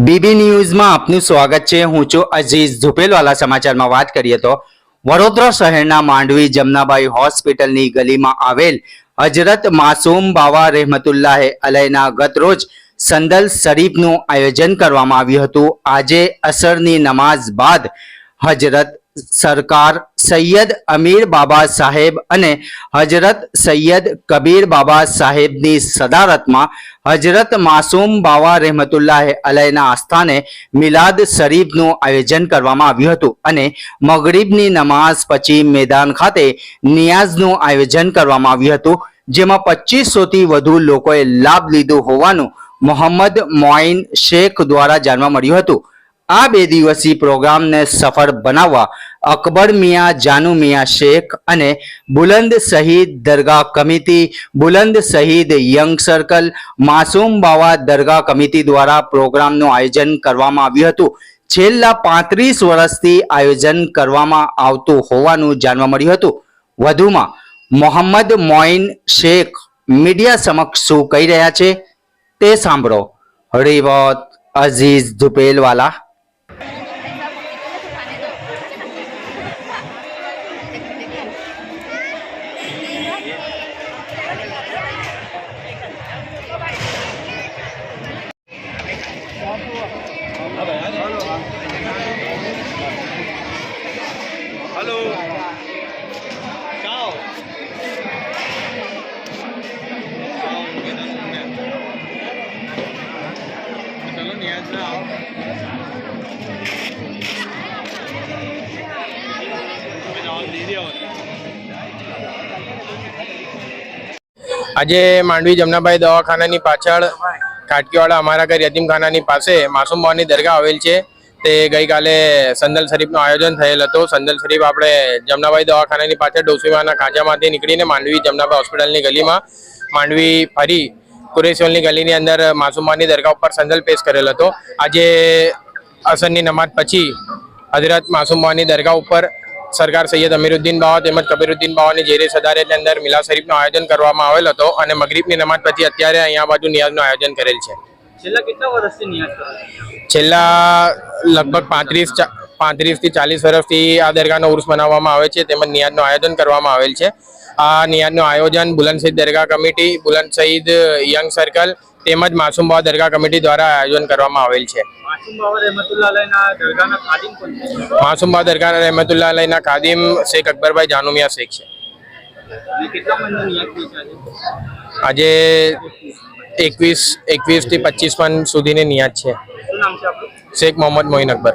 BB ન્યૂઝમાં આપનું સ્વાગત છે. હું છું અઝીઝ ઝુપેલવાલા. સમાચારમાં વાત કરીએ તો વડોદરા શહેરના માંડવી જમનાબાઈ હોસ્પિટલની ગલીમાં આવેલ હજરત માસૂમ બાવા રહેમતુલ્લાહે અલયના ગતરોજ સંદલ શરીફનું આયોજન કરવામાં આવ્યું હતું. આજે અસરની નમાઝ બાદ હજરત સરકાર સૈયદ અમીર બાબા સાહેબ અને હજરત સૈયદ કબીર બાબા સાહેબની સદારતમાં હજરત માસૂમ બાવા રહેમતુલ્લાહ અલયના આસ્થાને મિલાદ શરીફનું આયોજન કરવામાં આવ્યું હતું અને મગરીબની નમાઝ પછી મેદાન ખાતે નિયાઝનું આયોજન કરવામાં આવ્યું હતું, જેમાં પચીસોથી વધુ લોકોએ લાભ લીધો હોવાનું મોહમ્મદ મોઇન શેખ દ્વારા જાણવા મળ્યું હતું. આ બે દિવસીય પ્રોગ્રામને સફળ બનાવવા અકબર મિયા, જાનુ મિયા, શેખ અને બુલંદ શહીદ દરગાહ કમિટી, બુલંદ શહીદ યંગ સર્કલ, માસૂમ બાવા દરગાહ કમિટી દ્વારા પ્રોગ્રામનું આયોજન કરવામાં આવ્યું હતું. છેલ્લા પાંત્રીસ વર્ષથી આયોજન કરવામાં આવતું હોવાનું જાણવા મળ્યું હતું. વધુમાં, મોહમ્મદ મોઇન શેખ મીડિયા સમક્ષ શું કહી રહ્યા છે તે સાંભળો. Harivat Aziz Dhupelwala. Hello. Chào. Hello, Nia. Chào. Bây giờ đi đi rồi. આજે માંડવી જમનાભાઈ દવાખાનાની પાછળ ખાટકીવાડા અમારા ઘર યતીમખાનાની પાસે માસુમ બાની દરગાહ આવેલ છે. તે ગઈકાલે સંદલ શરીફનું આયોજન થયેલ હતું. સંદલ શરીફ આપણે જમનાભાઈ દવાખાનાની પાછળ ડોસીમાના ખાંચામાંથી નીકળીને માંડવી જમનાભાઈ હોસ્પિટલની ગલીમાં માંડવી ફરી કુરેશ્વરની ગલીની અંદર માસુમાની દરગાહ ઉપર સંદલ પેશ કરેલ હતો. આજે અસરની નમાજ પછી હજરત માસુમાની દરગાહ ઉપર સરકાર સૈયદ અમીરુદ્દીન બાવા તેમજ કબીરુદ્દીન બાવાની જેરે સદારતની અંદર મિલા શરીફનું આયોજન કરવામાં આવેલ હતો અને મગરીબની નમાજ પછી અત્યારે અહીંયા બાજુ નિયાઝનું આયોજન કરેલ છે. છેલ્લા કેટલા વર્ષથી નિયાજ કરો છેલ્લા લગભગ પાંત્રીસ પાંત્રીસથી ચાલીસ વર્ષથી આ દરગાહનો ઉર્સ મનાવવામાં આવે છે તેમજ નિયાદનું આયોજન કરવામાં આવેલ છે. આ નિયાદનું આયોજન બુલંદ શહીદ દરગાહ કમિટી બુલંદ શહીદ યંગ સર્કલ તેમજ માસુમ બાવા દરગાહ કમિટી દ્વારા આયોજન કરવામાં આવેલ છે. માસૂમ અલયના બાવા દરગાહ રહેમતુલ્લાહ અલહીના ખાદિમ શેખ અકબરભાઈ જાનુમિયા શેખ છે. આજે? એકવીસ એકવીસથી પચીસ મન સુધીની નિયાદ છે. શેખ મોહમ્મદ મોઇન અકબર.